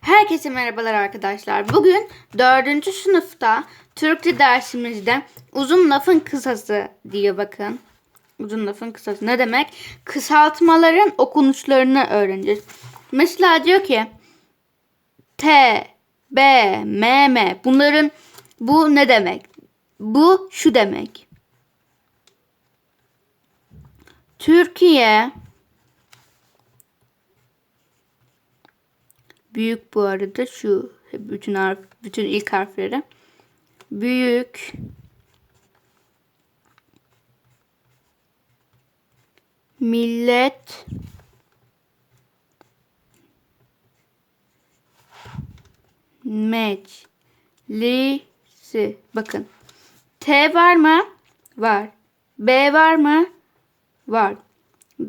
Herkese merhabalar arkadaşlar. Bugün 4. sınıfta Türkçe dersimizde uzun lafın kısası diye bakın. Uzun lafın kısası ne demek? Kısaltmaların okunuşlarını öğreneceğiz. Mesela diyor ki T, B, M, M bunların bu ne demek? Bu şu demek. Türkiye Büyük bu arada şu bütün harf, bütün ilk harfleri. Büyük millet meclisi. Bakın. T var mı? Var. B var mı? Var.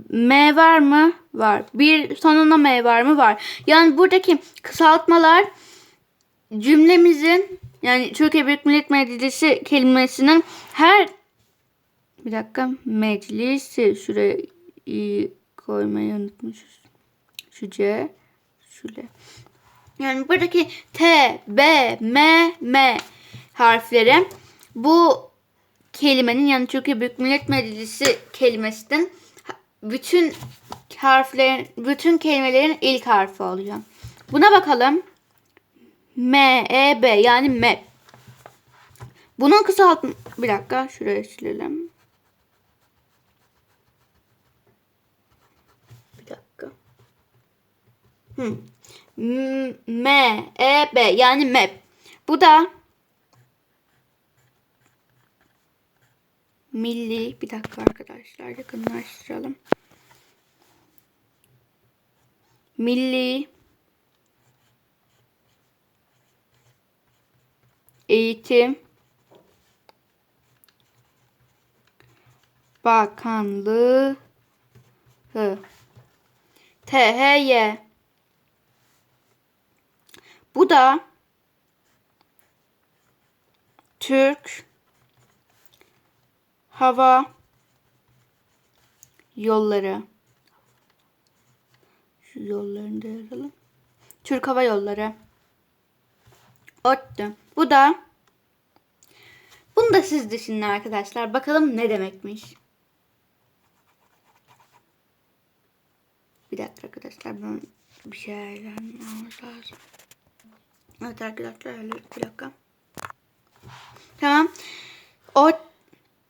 M var mı? Var. Bir sonuna M var mı? Var. Yani buradaki kısaltmalar cümlemizin yani Türkiye Büyük Millet Meclisi kelimesinin her bir dakika meclisi şuraya koymayı unutmuşuz. Şu C, L. Yani buradaki T, B, M, M harfleri bu kelimenin yani Türkiye Büyük Millet Meclisi kelimesinin bütün harflerin, bütün kelimelerin ilk harfi oluyor. Buna bakalım. M, E, B yani map. Bunun kısaltma... Bir dakika şuraya silelim. Bir dakika. Hı. M, M, E, B yani map. Bu da milli bir dakika arkadaşlar yakınlaştıralım. Milli Eğitim Bakanlığı THY Bu da Türk Hava Yolları Şu yollarını da yazalım. Türk Hava Yolları. ODTÜ. Bu da bunu da siz düşünün arkadaşlar. Bakalım ne demekmiş. Bir dakika arkadaşlar ben bir şey ayarlamamız lazım. Evet arkadaşlar bir dakika. Tamam.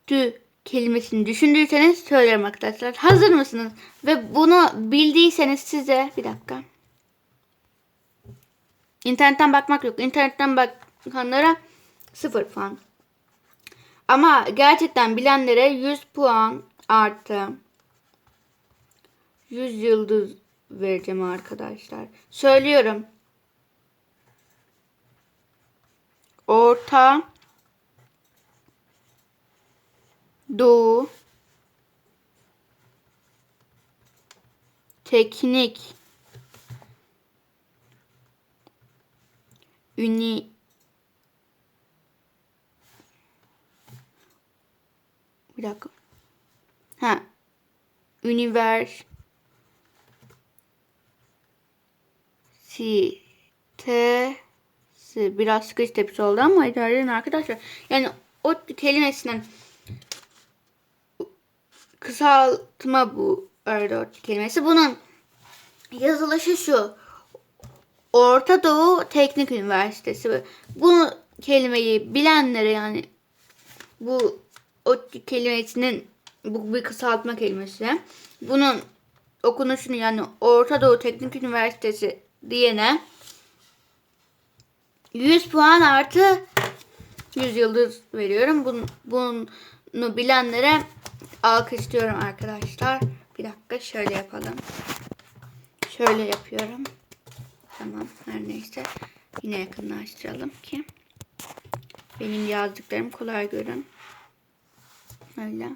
ODTÜ kelimesini düşündüyseniz söylerim arkadaşlar. Hazır mısınız? Ve bunu bildiyseniz size bir dakika. İnternetten bakmak yok. İnternetten bakanlara 0 puan. Ama gerçekten bilenlere 100 puan artı 100 yıldız vereceğim arkadaşlar. Söylüyorum. Orta Doğu Teknik Üni Bir dakika. Ha. Ünivers Si Te Biraz sıkış tepsi oldu ama idare edin arkadaşlar. Yani o kelimesinin kısaltma bu arada kelimesi. Bunun yazılışı şu. Orta Doğu Teknik Üniversitesi. Bu kelimeyi bilenlere yani bu o kelimesinin bu bir kısaltma kelimesi. Bunun okunuşunu yani Orta Doğu Teknik Üniversitesi diyene 100 puan artı 100 yıldız veriyorum. Bunu, bunu bilenlere alkışlıyorum arkadaşlar. Bir dakika şöyle yapalım. Şöyle yapıyorum. Tamam her neyse. Yine yakınlaştıralım ki benim yazdıklarım kolay görün. Öyle.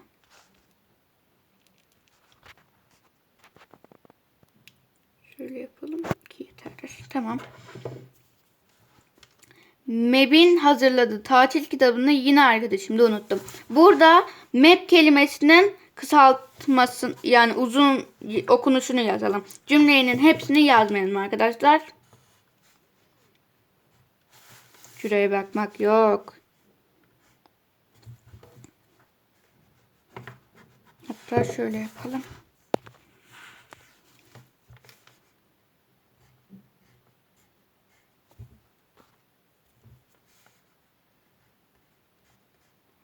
Şöyle yapalım ki yeter. Tamam. MEB'in hazırladığı tatil kitabını yine arkadaşım da unuttum. Burada MEB kelimesinin kısaltmasın yani uzun okunuşunu yazalım. Cümlenin hepsini yazmayalım arkadaşlar. Şuraya bakmak yok. Hatta şöyle yapalım.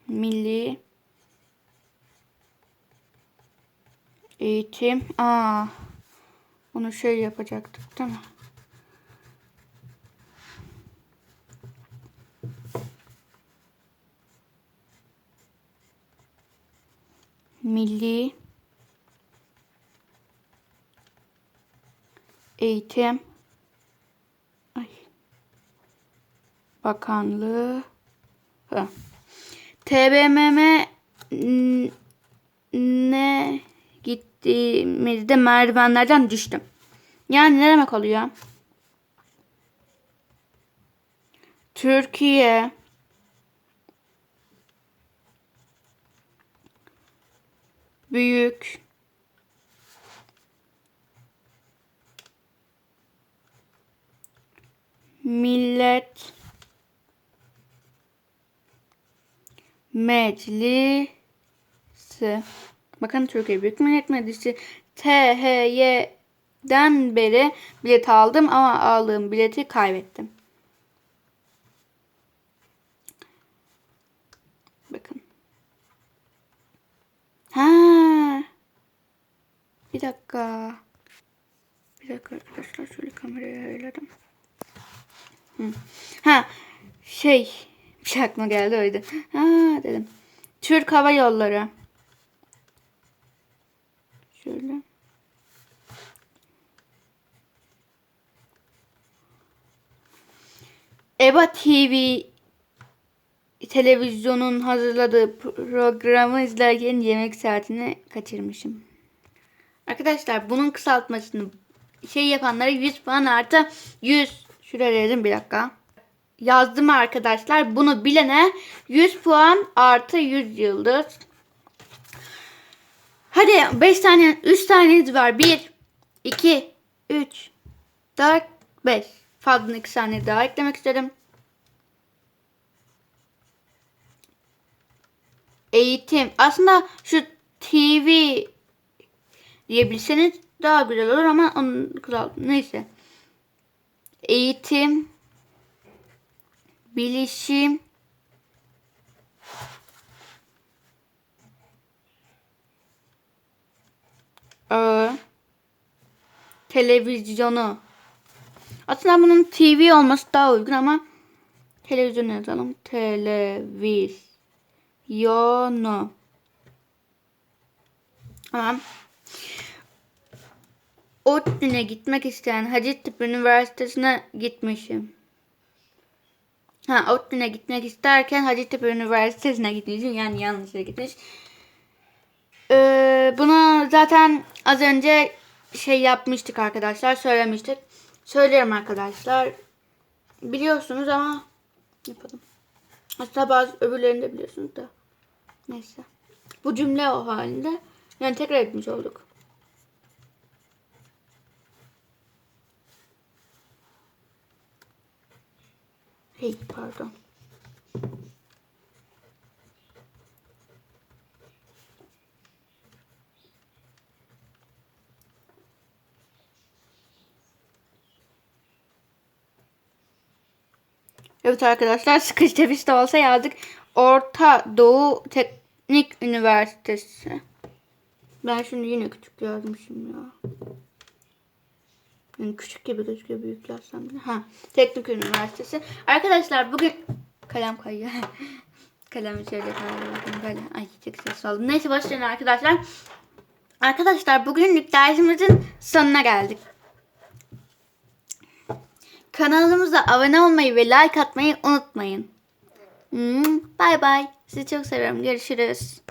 Milli eğitim. Aa. Bunu şey yapacaktık değil mi? Milli Eğitim Ay. Bakanlığı Ha. TBMM ne gittiğimizde merdivenlerden düştüm. Yani ne demek oluyor? Türkiye büyük millet meclisi bakın Türkiye Büyük Millet Meclisi THY'den beri bilet aldım ama aldığım bileti kaybettim. Bakın. Ha. Bir dakika. Bir dakika arkadaşlar şöyle kamerayı ayarladım. Ha şey bir şey aklıma geldi oydu. Ha dedim. Türk Hava Yolları. Şöyle. EBA TV televizyonun hazırladığı programı izlerken yemek saatini kaçırmışım. Arkadaşlar bunun kısaltmasını şey yapanlara 100 puan artı 100 şuraya yazın bir dakika. Yazdım arkadaşlar. Bunu bilene 100 puan artı 100 yıldız. Hadi 5 tane 3 taneniz var. 1 2 3 4 5. Fazla 2 saniye daha eklemek istedim. Eğitim. Aslında şu TV diyebilseniz daha güzel olur ama onun kral neyse. Eğitim bilişim televizyonu aslında bunun TV olması daha uygun ama televizyon yazalım. Televizyonu. Tamam. ODTÜ'ne gitmek isteyen Hacettepe Üniversitesi'ne gitmişim. Ha ODTÜ'ne gitmek isterken Hacettepe Üniversitesi'ne gitmişim. Yani yanlış yere gitmiş. Ee, bunu zaten az önce şey yapmıştık arkadaşlar. Söylemiştik. Söylüyorum arkadaşlar. Biliyorsunuz ama yapalım. Hatta bazı öbürlerini de biliyorsunuz da. Neyse. Bu cümle o halinde. Yani tekrar etmiş olduk. Hey pardon. Evet arkadaşlar sıkış tepiş de olsa yazdık. Orta Doğu Teknik Üniversitesi. Ben şimdi yine küçük yazmışım ya. Yani küçük gibi gözüküyor büyük yazsam bile. Ha, Teknik Üniversitesi. Arkadaşlar bugün kalem kayıyor. Kalemi şöyle kayıyor. Böyle. Ay çok ses oldu. Neyse başlayalım arkadaşlar. Arkadaşlar bugünlük dersimizin sonuna geldik. Kanalımıza abone olmayı ve like atmayı unutmayın. Hmm, Bye bye. Sizi çok seviyorum. Görüşürüz.